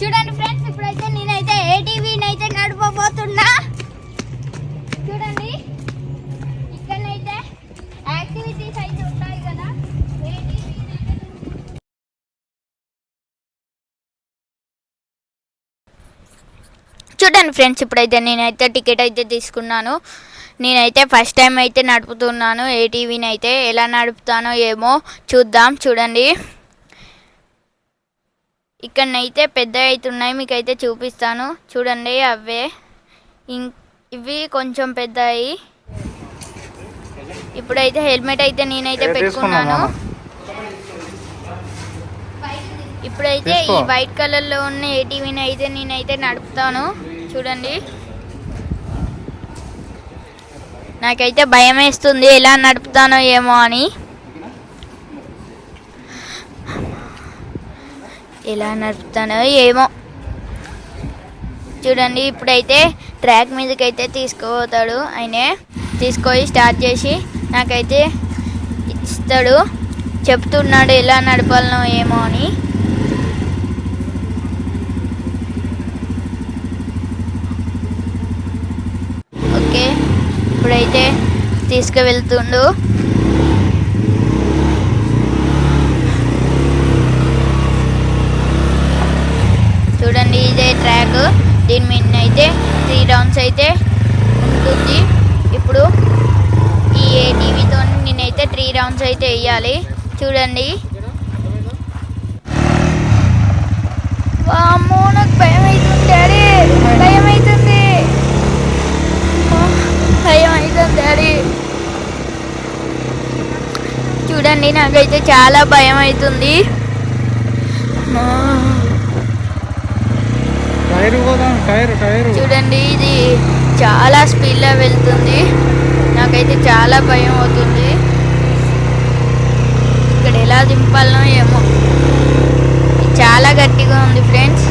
చూడండి ఫ్రెండ్స్ ఇప్పుడైతే నేనైతే ఏటీవీని అయితే నడపబోతున్నా. చూడండి ఇక్కడైతే యాక్టివిటీస్ అయితే ఉంటాయి కదా. చూడండి ఫ్రెండ్స్ ఇప్పుడైతే నేనైతే టికెట్ అయితే తీసుకున్నాను. నేనైతే ఫస్ట్ టైం అయితే నడుపుతున్నాను. ఏటీవీని అయితే ఎలా నడుపుతానో ఏమో చూద్దాం చూడండి. ఇక్కడనైతే పెద్ద అవుతున్నాయి మీకు అయితే చూపిస్తాను. చూడండి అవే. ఇం ఇవి కొంచెం పెద్దవి ఇప్పుడైతే హెల్మెట్ అయితే నేనైతే పెట్టుకున్నాను? ఇప్పుడైతే ఈ. వైట్ కలర్లో ఉన్న ఏటీవీని అయితే నేనైతే నడుపుతాను. చూడండి. నాకైతే భయం వేస్తుంది ఎలా నడుపుతానో ఏమో అని. ఎలా నడుపుతానో ఏమో. చూడండి ఇప్పుడైతే ట్రాక్ మీదకి అయితే తీసుకుపోతాడు. ఆయనే తీసుకొని స్టార్ట్ చేసి నాకైతే ఇస్తాడు. చెప్తున్నాడు ఎలా నడపాలనో ఏమో అని. ఓకే ఇప్పుడైతే తీసుకువెళ్తుండు చూడండి ఇదే ట్రాక్. దీని మీద అయితే త్రీ రౌండ్స్ అయితే ఉంటుంది. ఇప్పుడు ఈ ఏటీవీతో నేనైతే త్రీ రౌండ్స్ అయితే వేయాలి. చూడండి. వామ్మో నాకు భయం అవుతుంది డాడీ భయం అవుతుంది భయం అవుతుంది డాడీ చూడండి నాకైతే చాలా భయం అవుతుంది చూడండి ఇది చాలా స్పీడ్లో వెళ్తుంది. నాకైతే చాలా భయం అవుతుంది. ఇక్కడ ఎలా దింపాలనో ఏమో. చాలా గట్టిగా ఉంది ఫ్రెండ్స్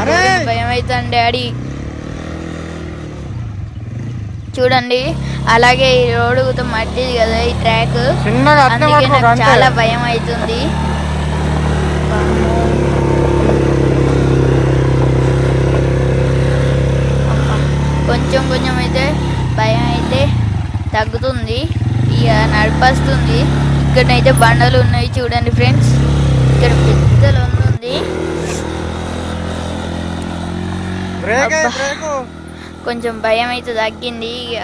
అరే! భయం అవుతుంది డాడీ. చూడండి. అలాగే ఈ రోడ్డు మట్టిది కదా ఈ ట్రాక్. అందుకే నాకు చాలా భయం అవుతుంది. కొంచెం కొంచెం అయితే భయం అయితే తగ్గుతుంది. ఇక నడిపస్తుంది. ఇక్కడైతే బండలు ఉన్నాయి చూడండి ఫ్రెండ్స్. ఇక్కడ పెద్ద లొంది ఉంది కొంచెం భయం అయితే తగ్గింది. ఇక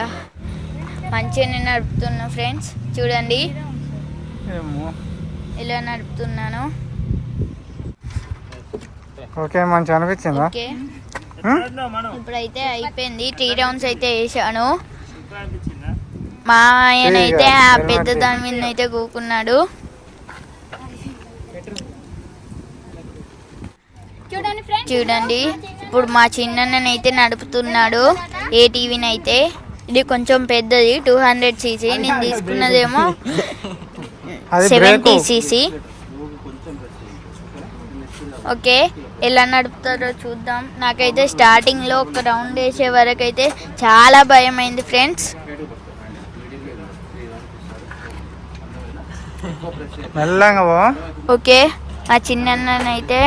మంచిగానే నడుపుతున్నా ఫ్రెండ్స్. చూడండి. ఎలా నడుపుతున్నాను. ఓకే మంచి అనిపించిందా? ఇప్పుడైతే అయిపోయింది. త్రీ రౌండ్స్ అయితే వేసాను. మా ఆయన అయితే ఆ పెద్ద దాని మీద అయితే కూకున్నాడు. చూడండి. ఇప్పుడు మా చిన్నన్నని అయితే నడుపుతున్నాడు. ఏ టీవీని అయితే ఇది కొంచెం పెద్దది. Two hundred CC. నేను తీసుకున్నదేమో సెవెంటీ సీసీ ఓకే. ఎలా నడుపుతారో చూద్దాం. నాకైతే స్టార్టింగ్లో ఒక రౌండ్ వేసే వరకు అయితే చాలా భయం అయింది ఫ్రెండ్స్ ఓకే. మా చిన్నన్ననైతే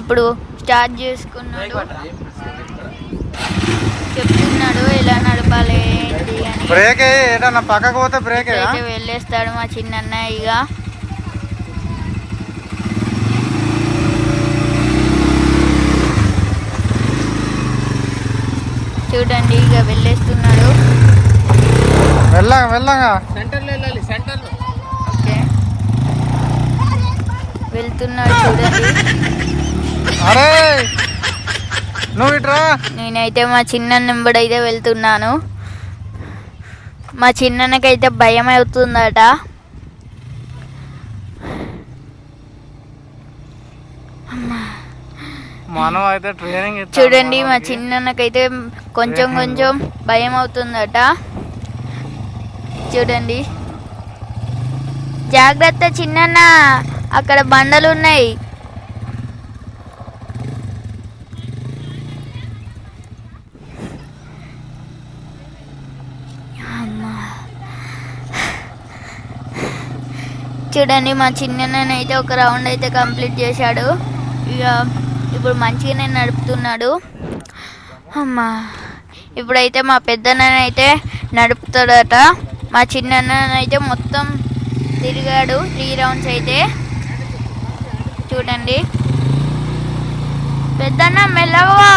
ఇప్పుడు స్టార్ట్ చేసుకున్నాడు చెప్తున్నాడు ఎలా నడపాలి ఏంటి అని. బ్రేక్ ఏదన్నా పక్కకు పోతే బ్రేక్ వెళ్ళేస్తాడు మా చిన్నన్న ఇక చూడండి ఇక వెళ్ళేస్తున్నాడు. మెల్లగా ఓకే. వెళ్తున్నాడు చూడండి. అరే నువ్వు ఇట్రా నేనైతే మా చిన్న నెంబడైతే వెళ్తున్నాను. మా చిన్నకైతే భయం అవుతుందట. మనం అయితే ట్రైనింగ్ ఇస్తాం చూడండి మా చిన్నకైతే కొంచెం కొంచెం భయం అవుతుందట. చూడండి. జాగ్రత్త చిన్నన్న. అక్కడ బండలు ఉన్నాయి. చూడండి మా చిన్న అయితే ఒక రౌండ్ అయితే కంప్లీట్ చేశాడు. ఇక ఇప్పుడు మంచిగానే నడుపుతున్నాడు. అమ్మా ఇప్పుడైతే మా పెద్దనైతే నడుపుతాడట. మా చిన్ననైతే మొత్తం తిరిగాడు. త్రీ రౌండ్స్ అయితే. చూడండి. పెద్దన్న మెల్లగా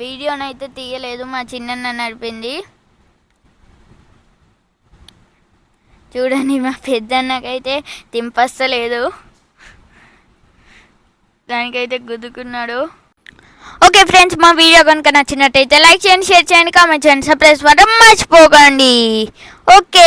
వీడియోనైతే తీయలేదు మా చిన్నన్న నడిపింది. చూడండి మా పెద్దన్నకైతే తింపస్తలేదు. దానికైతే గుద్దుకున్నాడు. ఓకే ఫ్రెండ్స్ మా వీడియో కనుక నచ్చినట్టయితే లైక్ చేయండి షేర్ చేయండి కామెంట్ చేయండి సబ్స్క్రైబ్ మాత్రం మర్చిపోకండి. ఓకే